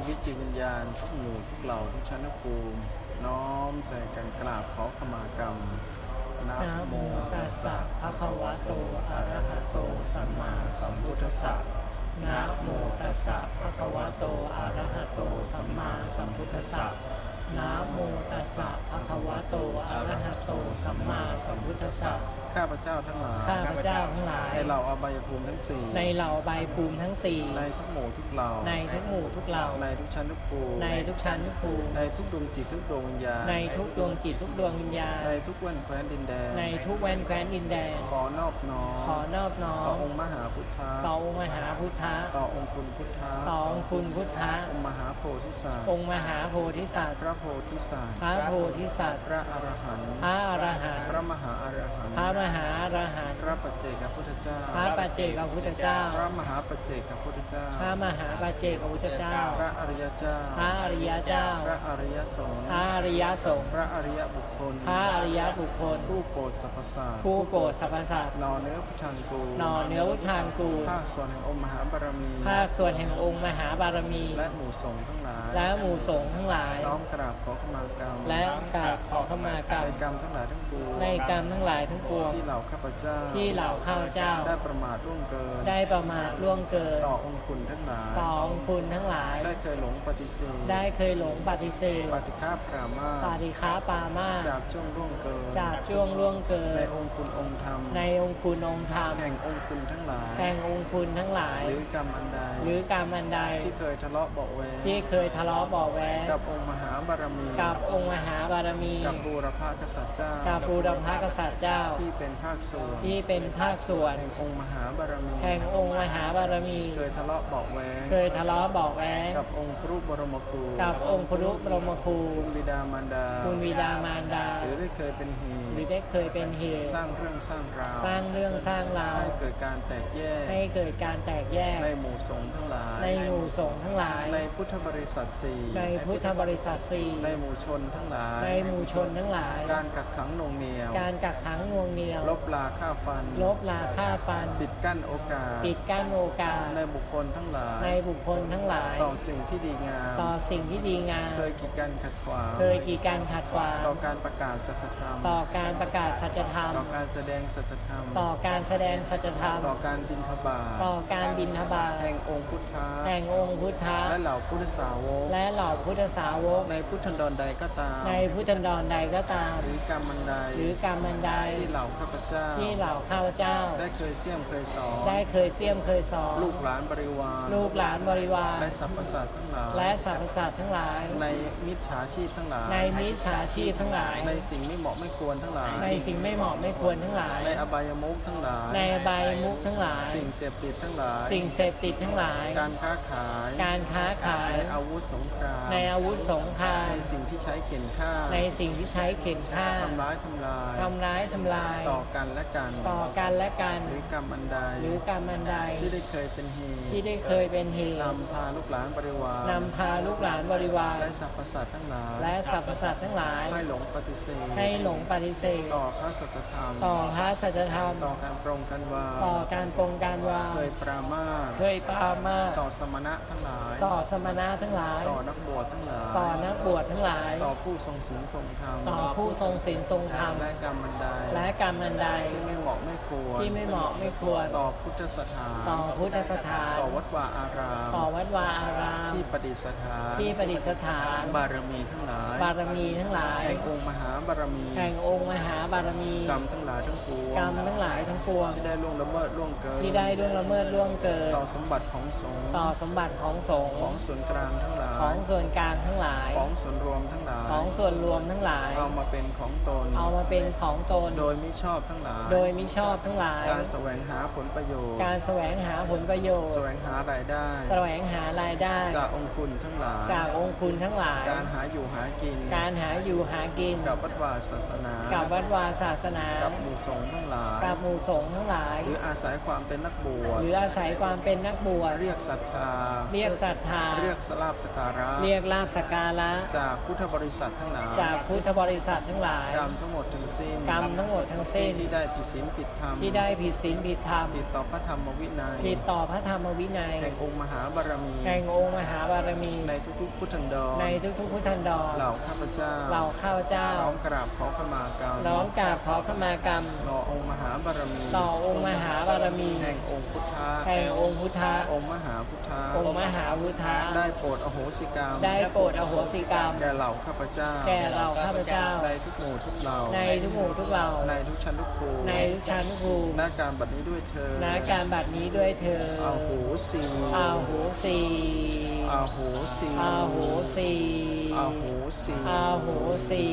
ชีวิตจิตวิญญาณทุกหมู่ทุกเหล่าทุกชั้นภูมิน้อมใจกันกราบขอขมากรรมนะโมตัสสะภะคะวะโตอะระหะโตสัมมาสัมพุทธัสสะนะโมตัสสะภะคะวะโตอะระหะโตสัมมาสัมพุทธัสสะสะนะโมตัสสะภะคะวะโตอะระหะโต สัมมาสัมพุทธัสสะข้าพเจ้าทั้งหลายข้าพเจ้าทั้งหลาย ในเหล่าอบายภูมิทั้งสี่ในเหล่าใบภูมิทั้งสี่ในทุกหมู่ทุกเหล่าในทุกหมู่ทุกเหล่าในทุกชั้นทุกภูมิในทุกชั้นทุกภูมิในทุกดวงจิตทุกดวงวิญญาณในทุกดวงจิตทุกดวงวิญญาณในทุกแว่นแคว้นดินแดนในทุกแว่นแคว้นดินแดนขอนอบน้อมขอนอบน้อต่อมองค์มหาพุทธะต่อองค์มหาพุทธะต่อองค์คุณพุทธะต่อองค์คุณพุทธะองค์มหาโพธิสัตว์องค์มหาโพธิสัตว์พระโพธิสัตว์พระโพธิสัตว์พระอรหันต์พระอรหันต์พระมหาอรหันต์พระมหาอรหันต์พระปัจเจกพุทธเจ้า พระปัจเจกพุทธเจ้า พระมหาปัจเจกพุทธเจ้า พระมหาปัจเจกพุทธเจ้า พระอริยเจ้า พระอริยเจ้า พระอริยสงฆ์พระ อริยสงฆ์พระอริยบุคคล พระอริยบุคคล ผู้โปรดสรรพสัตว์ผู้โปรดสรรพสัตว์นอเนื้อพุทธังกูหน่อเนื้อวุฒางกูลภาคส่วนแห่งองค์มหาบารมีภาคส่วนแห่งองค์มหาบารมี และหมู่สงฆ์ทั้งหลาย และหมู่สงฆ์ทั้งหลายน้อมกราบขอขมากรรม และกราบขอเข้ามากรรมในกรรมทั้งหลายทั้งปวงในกรรมทั้งหลายทั้งปวงที่เหล่าข้าพเจ้า ที่เหล่าข้าพเจ้า ได้ประมาทร่วงเกิน ได้ประมาทล่วงเกิน ต่อองค์คุณทั้งหลาย ต่อองค์คุณทั้งหลาย ได้เคยหลงปฏิเสธ ได้เคยหลงปฏิเสธปฏิฆาปรามาสปาฏิฆาปามาสจากช่วงร่วงเกินจากช่วงล่วงเกิในนองค์คุณองค์ธรรม ในองค์คุณองค์ธรรมแห่งองค์คุณทั้งหลายแห่งองค์คุณทั้งหลาย หรือกรรมอันใดหรือกรรมอันใดที่เคยทะเลาะเบาะแวงที่เคยทะเลาะเบาะแว้งกับองค์มหาบารมี กับองค์มหาบารมี กับบูรพากษัตริย์เจ้ากับบูรพกษัตริย์เจ้าที่เป็นภาคส่วนที่เป็นภาคส่วนแห่งองค์มหาบารมี แห่งองค์มหาบารมี เคยทะเลาะเบาะแวงเคยทะเลาะเบาะแว้งกับองค์ครูบรมครูกับองค์ครุบรมครูคุณบิดามารดา คุณวิดามารดา หรือได้เคยเป็นเหหรือตุได้เคยเป็นเหตุสร้างเรื่องสร้างราวสร้างเรื่องสร้างราวให้เกิดการแตกแยกให้เกิดการแตกแยกในหมู่สงฆ์ทั้งหลาย ในหมู่สงฆ์ทั้งหลาย ในพุทธบริษัทสี่ในพุทธบริษัทสี่ในหมู่ชนทั้งหลาย ในหมู่ชนทั้งหลาย การกักขังหน่วงเหนียว การกักขังงวงเหนียว ลบลาฆ่าฟัน ลบลาฆ่าฟัน ปิดกั้นโอกาส ปิดกั้นโอกาส ในบุคคลทั้งหลาย ในบุคคลทั้งหลาย ต่อสิ่งที่ดีงาม ต่อสิ่งที่ดีงาม เคยกีดกันขัดขวาง เคยกีดการขัดขวางต่อการประกาศสัจธรรม ต่อการประกาศสัจธรรม ต่อการแสดงสัจธรรม ต่อการแสดงสัจธรรม ต่อการบินทบาทต่อการบินทบาทแห่งองค์พุทธะแห่งองค์พุทธะและเหล่าพุทธสาวก และเหล่าพุทธสาวก ในพุทธันดรใดก็ตาม ในพุทธันดรใดก็ตาม หรือกรรมมันใด หรือกรรมอันใด ที่เหล่าข้าพเจ้า ที่เหล่าข้าพเจ้า ได้เคยเสี่ยมเคยสอน ได้เคยเสี่ยมเคยสอน ลูกหลานบริวาร ลูกหลานบริวาร และสรรพสัตว์ทั้งหลาย และสรรพสัตว์ทั้งหลาย ในมิจฉาชีพทั้งหลายในมิจฉาชีพทั้งหลาย ในสิ่งไม่เหมาะไม่ควรทั้งหลาย ในสิ่งไม่เหมาะไม่ควรทั้งหลาย ในอบายมุขทั้งหลาย ในอบายมุขทั้งหลาย สิ่งเสพติดทั้งหลาย สิ่งเสพติดทั้งหลาย การค้าขาย การค้าขาย ในอาวุธสงคราม ในอาวุธสงคราม ในสิ่งที่ใช้เข็นฆ่า ในสิ่งที่ใช้เข็นฆ่าทำร้ายทำลายทำร้ายทำลาย ต่อกันและกัน ต่อกันและกัน หรือกรรมอันใด หรือกรรมอันใด ที่ได้เคยเป็นเหตุ ที่ได้เคยเป็นเหตุนำพาลูกหลานบริวารนำพาลูกหลานบริวาร และสรรพสัตว์ทั้งหลาย และสรรพสัตว์ทั้งหลาย ให้หลงปฏิเสธให้หลงปฏิเสธ ต่อพระสัจธรรม ต่อพระสัจธรรม ต่อการปรงกันวาต่อการปรงการวางเคยปรามาสเคยปรามาสต่อสมณะทั้งหลาย ต่อสมณะทั้งหลาย ต่อนักบวชทั้งหลาย ต่อนักบวชทั้งหลาย ต่อผู้ทรงศีลทรงธรรม ต่อผู้ทรงศีลทรงธรรม และกรรมอันใด และกรรมอันใดที่ไม่เหมาะไม่ควรที่ไม่เหมาะไม่ควร ต่อพุทธสถาน ต่อพุทธสถาน ต่อวัดวาอาราม ต่อวัดวาอาราม ที่ประดิษฐาน ที่ประดิษฐาน บารมีทั้งหลาย บารมีทั้งหลายแห่งองค์มหาบารมีแห่งองค์มหาบารมี กรรมทั้งหลายทั้งปวง กรรมทั้งหลายทั้งปวง ที่ได้ล่วงละเมิดล่วงเกิน ที่ได้ล่วงละเมิดล่วงเกิน ต่อสมบัติของสงฆ์ ต่อสมบัติของสงฆ์ ของส่วนกลางทั้งหลาย ของส่วนกลางทั้งหลาย ของส่วนรวมทั้งหลาย ของส่วนรวมทั้งหลาย เอามาเป็นของตน เอามาเป็นของตนโดยมิชอบทั้งหลาย โดยมิชอบทั้งหลาย การแสวงหาผลประโยชน์ การแสวงหาผลประโยชน์ แสวงหารายได้ แสวงหารายได้ จากองค์คุณทั้งหลาย จากองค์คุณทั้งหลาย การหาอยู่หากิน การหาอยู่หากิน กับวัดวาศาสนา กับวัดวาศาสนา กับหมู่สงฆ์ทั้งหลาย กับหมู่สงฆ์ทั้งหลาย หรืออาศัยความเป็นนักบวช หรืออาศัยความเป็นนักบวช เรียกศรัทธา เรียกศรัทธา เรียกกสลาบสกการะ เรียกลาบสกการะ จากพุทธบริษัททั้งหลาย จากพุทธบริษัททั้งหลาย กรรมทั้งหมดทั้งสิ้น กรรมทั้งหมดทั้งสิ้นที่ได้ผิดศีลผิดธรรมที่ได้ผิดศีลผิดธรรมผิดต่อพระธรรมวินัยผิดต่อพระธรรมวินัยแห่งองค์มหาบารมีแห่งองค์มหาบารมี ในทุกๆพุทธันดรในทุกๆพุทธันดรเหล่าข้าพเจ้าเราข้าพเจ้าน้อมกราบขอขมากรรมน้อมกราบขอขมากรรมต่อองค์มหาบารมีต่อองค์มหาบารมีแห่งองค์พุทธะแห่งองค์พุทธะองค์มหาพุทธะองค์มหาพุทธะได้โปรดอโหสิกรรม ได้โปรดอโหสิกรรมแก่เหล่าข้าพเจ้าแก่เราข้าพเจ้าในทุกหมู่ทุกเหล่าในทุกหมู่ทุกเหล่าในทุกชั้นทุกภูมิในทุกชั้นทุกภูมิหน้าการบัดนี้ด้วยเธอณการบัดนี้ด้วยเธออาโหสีอาโหสีอาโหสีอาโหสีอาโหสีอาโหสี